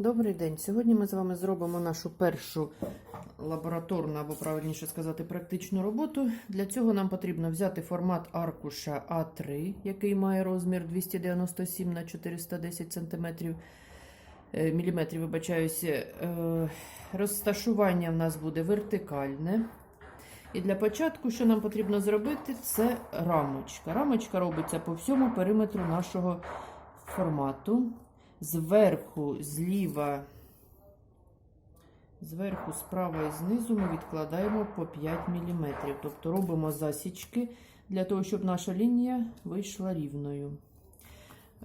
Добрий день. Сьогодні ми з вами зробимо нашу першу лабораторну, або правильніше сказати, практичну роботу. Для цього нам потрібно взяти формат аркуша А3, який має розмір 297 на 410 см, міліметрів, вибачаюся. Е, Розташування в нас буде вертикальне. І для початку, що нам потрібно зробити, це рамочка. Рамочка робиться по всьому периметру нашого формату. Зверху, зліва, зверху, справа і знизу ми відкладаємо по 5 мм. Тобто робимо засічки для того, щоб наша лінія вийшла рівною.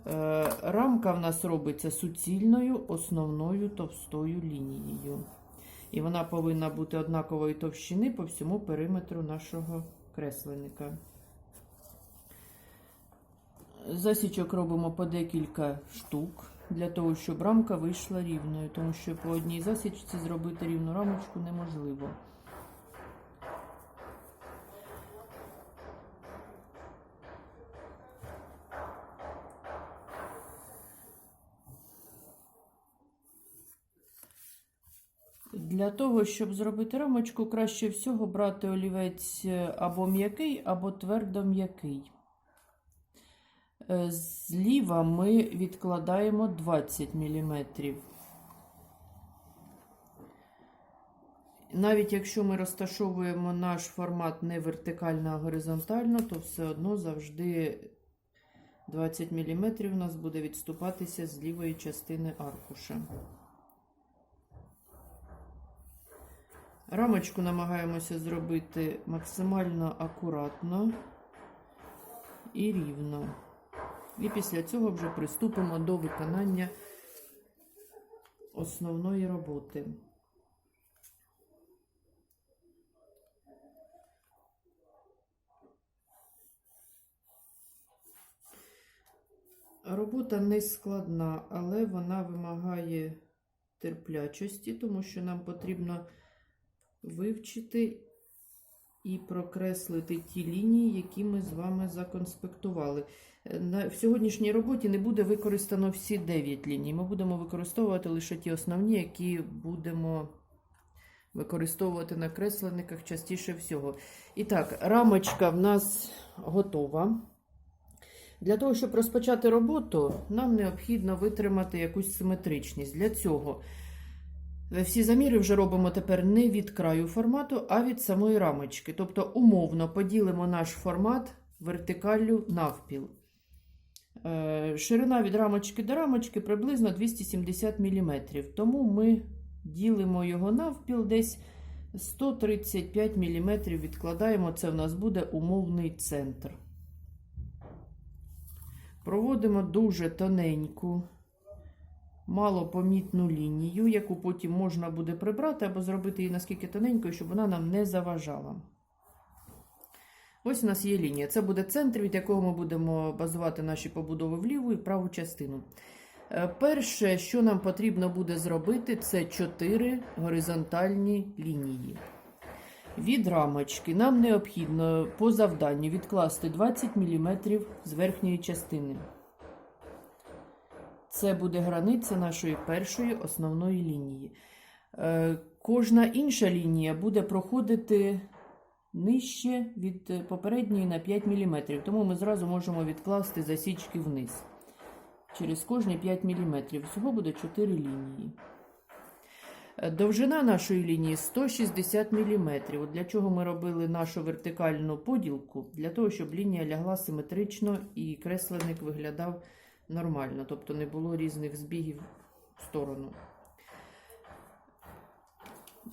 Е, Рамка в нас робиться суцільною основною товстою лінією. І вона повинна бути однакової товщини по всьому периметру нашого кресленника. Засічок робимо по декілька штук для того, щоб рамка вийшла рівною, тому що по одній засічці зробити рівну рамочку неможливо. Для того, щоб зробити рамочку, краще всього брати олівець або м'який, або твердо м'який. Е, Зліва ми відкладаємо 20 мм. Навіть якщо ми розташовуємо наш формат не вертикально, а горизонтально, то все одно завжди 20 мм у нас буде відступатися з лівої частини аркуша. Рамочку намагаємося зробити максимально акуратно і рівно. І після цього вже приступимо до виконання основної роботи. Робота не складна, але вона вимагає терплячості, тому що нам потрібно вивчити і прокреслити ті лінії, які ми з вами законспектували. Е, в сьогоднішній роботі не буде використано всі 9 ліній. Ми будемо використовувати лише ті основні, які будемо використовувати на кресленниках частіше всього. І так, рамочка в нас готова. Для того, щоб розпочати роботу, нам необхідно витримати якусь симетричність. Для цього всі заміри вже робимо тепер не від краю формату, а від самої рамочки. Тобто, умовно поділимо наш формат вертикаллю навпіл. Е, Ширина від рамочки до рамочки приблизно 270 мм. Тому ми ділимо його навпіл десь 135 мм відкладаємо. Це в нас буде умовний центр. Проводимо дуже тоненьку, малопомітну лінію, яку потім можна буде прибрати або зробити її наскільки тоненькою, щоб вона нам не заважала. Ось у нас є лінія. Це буде центр, від якого ми будемо базувати наші побудови в ліву і праву частину. Е, Перше, що нам потрібно буде зробити, це 4 горизонтальні лінії. Від рамочки нам необхідно по завданню відкласти 20 мм з верхньої частини. Це буде границя нашої першої основної лінії. Е, Кожна інша лінія буде проходити нижче від попередньої на 5 мм, тому ми зразу можемо відкласти засічки вниз. Через кожні 5 мм. Всього буде 4 лінії. Е, Довжина нашої лінії 160 мм. От Для чого ми робили нашу вертикальну поділку? Для того, щоб лінія лягла симетрично і кресленик виглядав нормально, тобто не було різних збігів в сторону.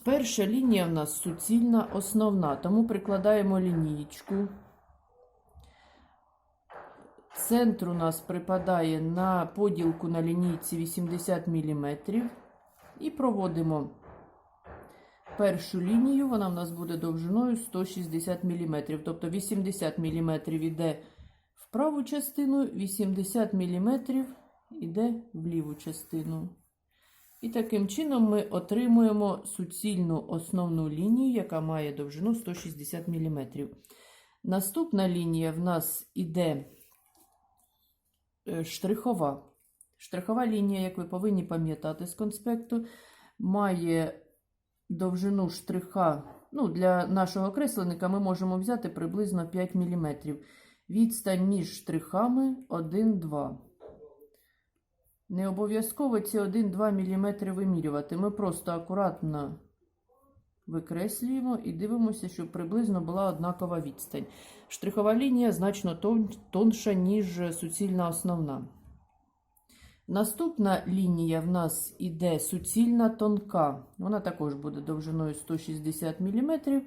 Перша лінія в нас суцільна основна, тому прикладаємо лінієчку. Центр у нас припадає на поділку на лінійці 80 мм. І проводимо першу лінію, вона в нас буде довжиною 160 мм. Тобто 80 мм йде праву частину, 80 мм йде в ліву частину. І таким чином ми отримуємо суцільну основну лінію, яка має довжину 160 мм. Наступна лінія в нас іде е, штрихова. Штрихова лінія, як ви повинні пам'ятати з конспекту, має довжину штриха. Ну, для нашого кресленника ми можемо взяти приблизно 5 мм. Відстань між штрихами 1-2. Не обов'язково ці 1-2 мм вимірювати. Ми просто акуратно викреслюємо і дивимося, щоб приблизно була однакова відстань. Штрихова лінія значно тон- тонша, ніж суцільна основна. Наступна лінія в нас іде суцільна тонка. Вона також буде довжиною 160 мм.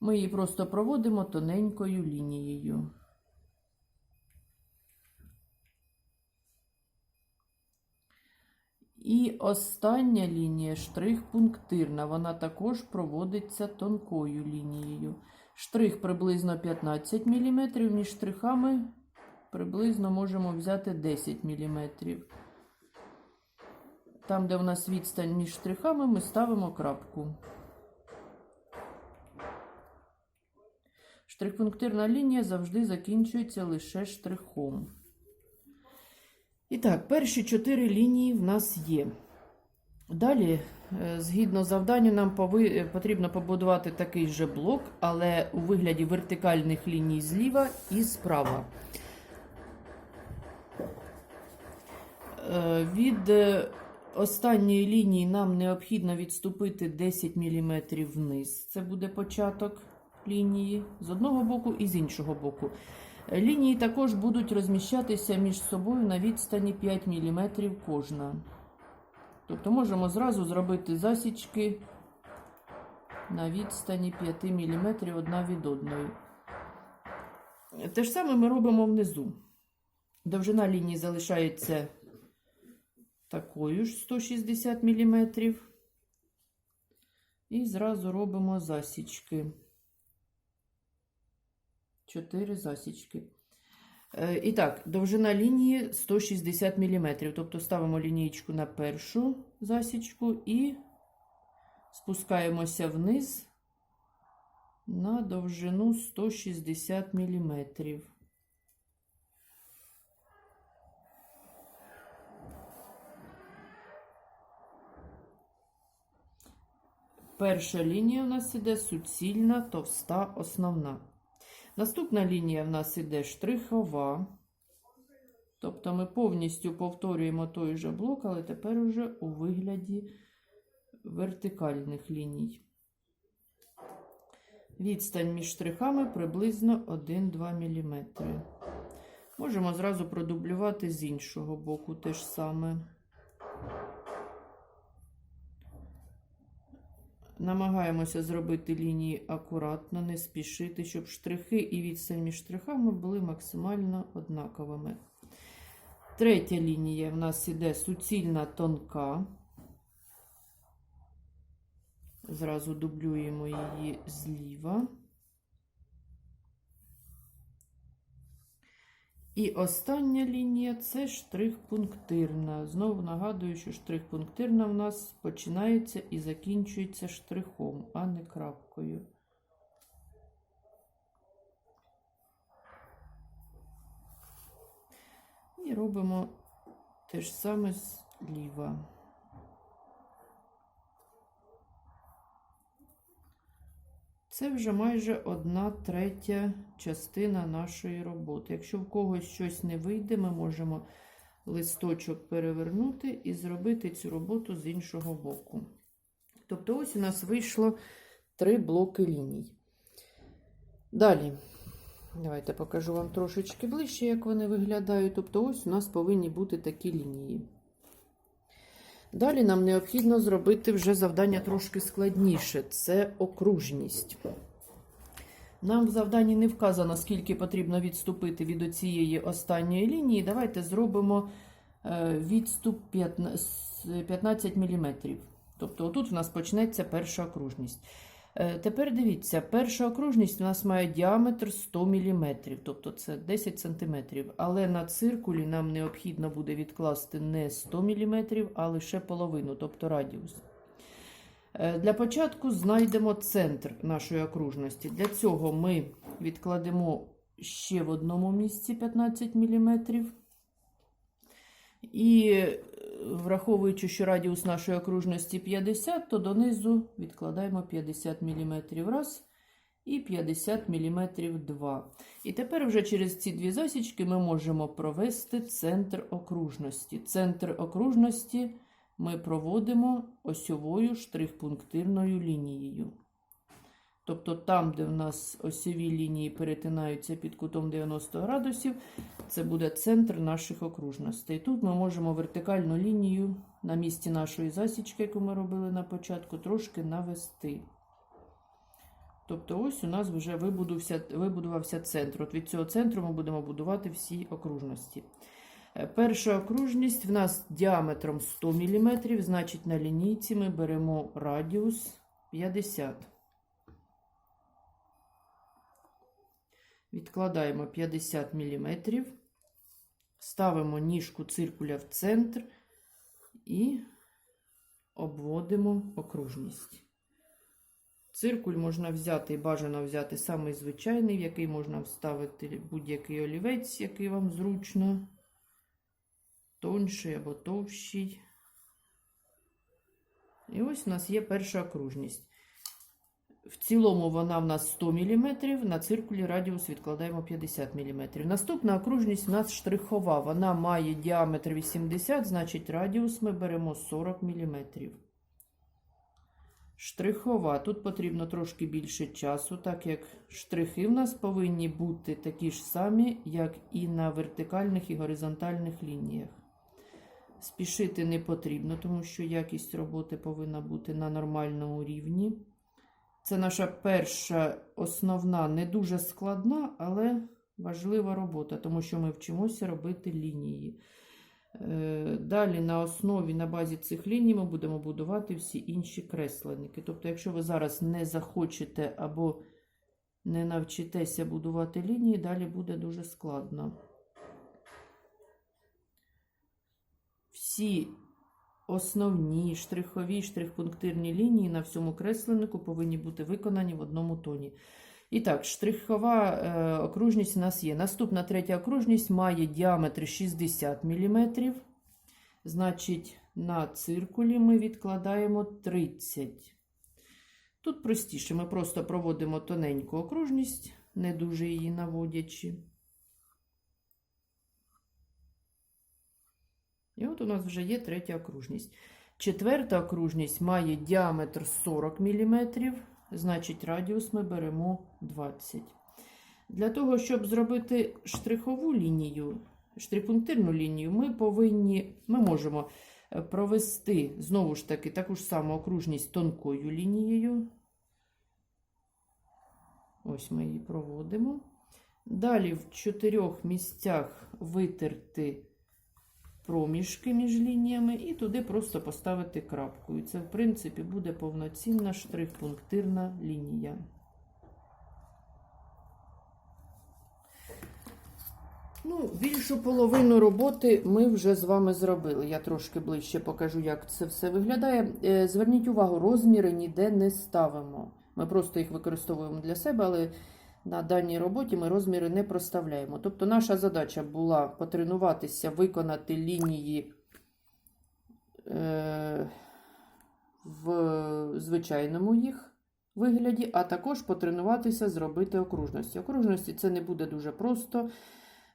Ми її просто проводимо тоненькою лінією. І остання лінія штрих пунктирна. Вона також проводиться тонкою лінією. Штрих приблизно 15 мм, між штрихами приблизно можемо взяти 10 мм. Там, де у нас відстань між штрихами, ми ставимо крапку. Штрих-пунктирна лінія завжди закінчується лише штрихом. І так, перші чотири лінії в нас є. Далі, е, згідно завданню, нам е, потрібно побудувати такий же блок, але у вигляді вертикальних ліній зліва і справа. Е, Від останньої лінії нам необхідно відступити 10 мм вниз. Це буде початок лінії з одного боку і з іншого боку. Лінії також будуть розміщатися між собою на відстані 5 мм кожна. Тобто можемо зразу зробити засічки на відстані 5 мм одна від одної. Те ж саме ми робимо внизу. Довжина лінії залишається такою ж 160 мм. І зразу робимо засічки. 4 засічки. Е, І так, довжина лінії 160 мм. Тобто ставимо лінієчку на першу засічку і спускаємося вниз на довжину 160 мм. Перша лінія у нас іде суцільна, товста, основна. Наступна лінія в нас іде штрихова. Тобто ми повністю повторюємо той же блок, але тепер уже у вигляді вертикальних ліній. Відстань між штрихами приблизно 1-2 мм. Можемо зразу продублювати з іншого боку те ж саме. Намагаємося зробити лінії акуратно, не спішити, щоб штрихи і відстань між штрихами були максимально однаковими. Третя лінія в нас іде суцільна тонка. Зразу дублюємо її зліва. І остання лінія це штрих-пунктирна. Знову нагадую, що штрих-пунктирна в нас починається і закінчується штрихом, а не крапкою. І робимо те ж саме зліва. Це вже майже одна третя частина нашої роботи. Якщо в когось щось не вийде, ми можемо листочок перевернути і зробити цю роботу з іншого боку. Тобто, ось у нас вийшло три блоки ліній. Далі, давайте покажу вам трошечки ближче, як вони виглядають. Тобто, ось у нас повинні бути такі лінії. Далі нам необхідно зробити вже завдання трошки складніше це окружність. Нам в завданні не вказано, скільки потрібно відступити від цієї останньої лінії. Давайте зробимо е, відступ 15 мм. Тобто, отут у нас почнеться перша окружність. Е, Тепер дивіться, перша окружність у нас має діаметр 100 мм, тобто це 10 см. Але на циркулі нам необхідно буде відкласти не 100 мм, а лише половину, тобто радіус. Е, Для початку знайдемо центр нашої окружності. Для цього ми відкладемо ще в одному місці 15 мм. І е, враховуючи, що радіус нашої окружності 50, то донизу відкладаємо 50 мм раз і 50 мм два. І тепер вже через ці дві засічки ми можемо провести центр окружності. Центр окружності ми проводимо осьовою штрих-пунктирною лінією. Тобто там, де в нас осьові лінії перетинаються під кутом 90 градусів, це буде центр наших окружностей. Тут ми можемо вертикальну лінію на місці нашої засічки, яку ми робили на початку, трошки навести. Тобто, ось у нас вже вибудувався, вибудувався центр. От від цього центру ми будемо будувати всі окружності. Е, Перша окружність в нас діаметром 100 мм, значить на лінійці ми беремо радіус 50 Відкладаємо 50 мм, ставимо ніжку циркуля в центр і обводимо окружність. Циркуль можна взяти і бажано взяти самий звичайний, в який можна вставити будь-який олівець, який вам зручно, тонший або товщий. І ось у нас є перша окружність. В цілому вона в нас 100 мм, на циркулі радіус відкладаємо 50 мм. Наступна окружність у нас штрихова. Вона має діаметр 80, значить радіус ми беремо 40 мм. Штрихова. Тут потрібно трошки більше часу, так як штрихи в нас повинні бути такі ж самі, як і на вертикальних і горизонтальних лініях. Спішити не потрібно, тому що якість роботи повинна бути на нормальному рівні. Це наша перша основна, не дуже складна, але важлива робота, тому що ми вчимося робити лінії. Е, Далі на основі, на базі цих ліній ми будемо будувати всі інші кресленники. Тобто, якщо ви зараз не захочете або не навчитеся будувати лінії, далі буде дуже складно. Всі основні штрихові штрих-пунктирні лінії на всьому кресленнику повинні бути виконані в одному тоні. І так, штрихова е, окружність у нас є. Наступна третя окружність має діаметр 60 мм. Значить, на циркулі ми відкладаємо 30. Тут простіше, ми просто проводимо тоненьку окружність, не дуже її наводячи. І от у нас вже є третя окружність. Четверта окружність має діаметр 40 мм, значить радіус ми беремо 20. Для того, щоб зробити штрихову лінію, штрипунктирну лінію, ми повинні, ми можемо е, провести знову ж таки таку ж саму окружність тонкою лінією. Ось ми її проводимо. Далі в чотирьох місцях витерти проміжки між лініями і туди просто поставити крапку. І це, в принципі, буде повноцінна штрих-пунктирна лінія. Ну, більшу половину роботи ми вже з вами зробили. Я трошки ближче покажу, як це все виглядає. Е, Зверніть увагу, розміри ніде не ставимо. Ми просто їх використовуємо для себе, але на даній роботі ми розміри не проставляємо. Тобто наша задача була потренуватися, виконати лінії е, в звичайному їх вигляді, а також потренуватися зробити окружності. Окружності це не буде дуже просто.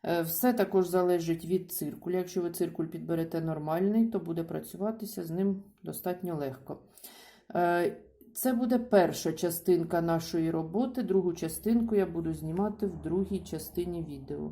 Е, Все також залежить від циркуля. Якщо ви циркуль підберете нормальний, то буде працюватися з ним достатньо легко. Це буде перша частинка нашої роботи. Другу частинку я буду знімати в другій частині відео.